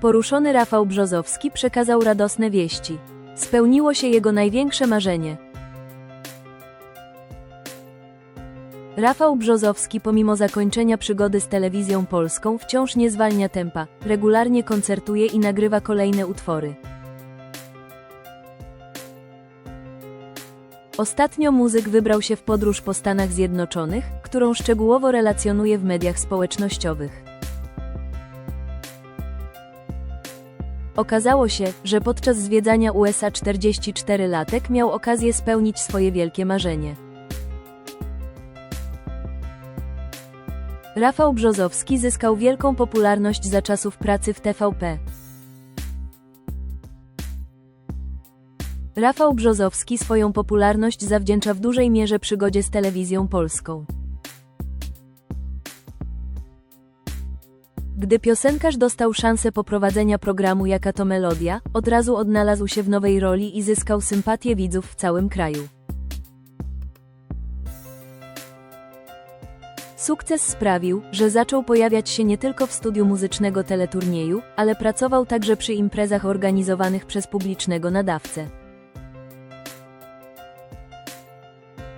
Poruszony Rafał Brzozowski przekazał radosne wieści. Spełniło się jego największe marzenie. Rafał Brzozowski pomimo zakończenia przygody z telewizją polską wciąż nie zwalnia tempa, regularnie koncertuje i nagrywa kolejne utwory. Ostatnio muzyk wybrał się w podróż po Stanach Zjednoczonych, którą szczegółowo relacjonuje w mediach społecznościowych. Okazało się, że podczas zwiedzania USA 44-latek miał okazję spełnić swoje wielkie marzenie. Rafał Brzozowski zyskał wielką popularność za czasów pracy w TVP. Rafał Brzozowski swoją popularność zawdzięcza w dużej mierze przygodzie z telewizją polską. Gdy piosenkarz dostał szansę poprowadzenia programu Jaka to Melodia, od razu odnalazł się w nowej roli i zyskał sympatię widzów w całym kraju. Sukces sprawił, że zaczął pojawiać się nie tylko w studiu muzycznego teleturnieju, ale pracował także przy imprezach organizowanych przez publicznego nadawcę.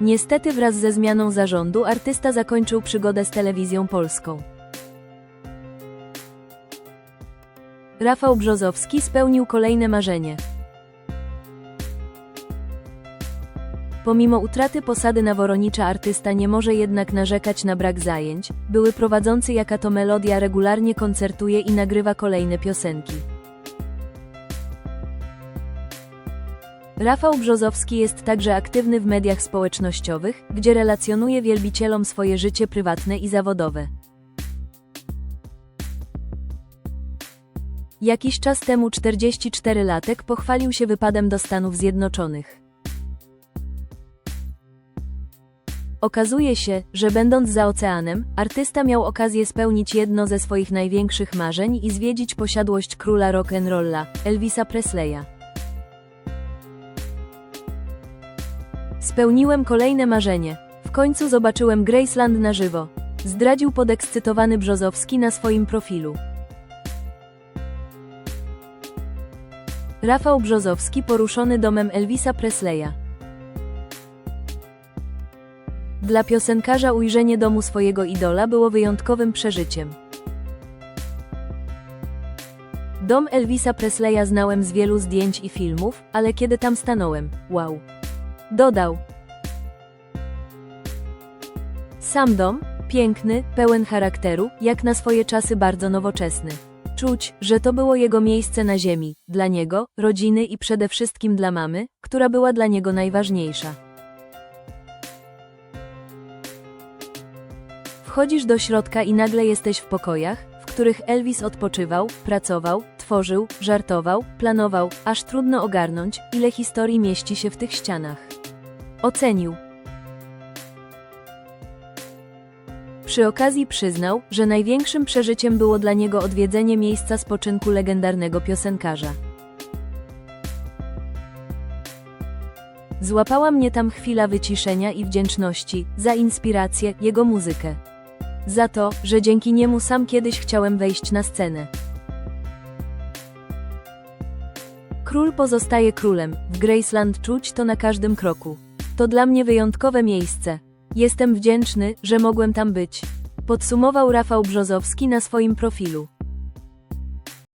Niestety wraz ze zmianą zarządu artysta zakończył przygodę z telewizją polską. Rafał Brzozowski spełnił kolejne marzenie. Pomimo utraty posady naworonicza artysta nie może jednak narzekać na brak zajęć, były prowadzący jaka to melodia regularnie koncertuje i nagrywa kolejne piosenki. Rafał Brzozowski jest także aktywny w mediach społecznościowych, gdzie relacjonuje wielbicielom swoje życie prywatne i zawodowe. Jakiś czas temu 44-latek pochwalił się wypadem do Stanów Zjednoczonych. Okazuje się, że będąc za oceanem, artysta miał okazję spełnić jedno ze swoich największych marzeń i zwiedzić posiadłość króla rock'n'rolla, Elvisa Presleya. Spełniłem kolejne marzenie. W końcu zobaczyłem Graceland na żywo. Zdradził podekscytowany Brzozowski na swoim profilu. Rafał Brzozowski poruszony domem Elvisa Presleya. Dla piosenkarza ujrzenie domu swojego idola było wyjątkowym przeżyciem. Dom Elvisa Presleya znałem z wielu zdjęć i filmów, ale kiedy tam stanąłem, wow. Dodał. Sam dom, piękny, pełen charakteru, jak na swoje czasy bardzo nowoczesny. Czuć, że to było jego miejsce na ziemi, dla niego, rodziny i przede wszystkim dla mamy, która była dla niego najważniejsza. Wchodzisz do środka i nagle jesteś w pokojach, w których Elvis odpoczywał, pracował, tworzył, żartował, planował, aż trudno ogarnąć, ile historii mieści się w tych ścianach. Ocenił. Przy okazji przyznał, że największym przeżyciem było dla niego odwiedzenie miejsca spoczynku legendarnego piosenkarza. Złapała mnie tam chwila wyciszenia i wdzięczności za inspirację, jego muzykę. Za to, że dzięki niemu sam kiedyś chciałem wejść na scenę. Król pozostaje królem, w Graceland czuć to na każdym kroku. To dla mnie wyjątkowe miejsce. Jestem wdzięczny, że mogłem tam być. Podsumował Rafał Brzozowski na swoim profilu.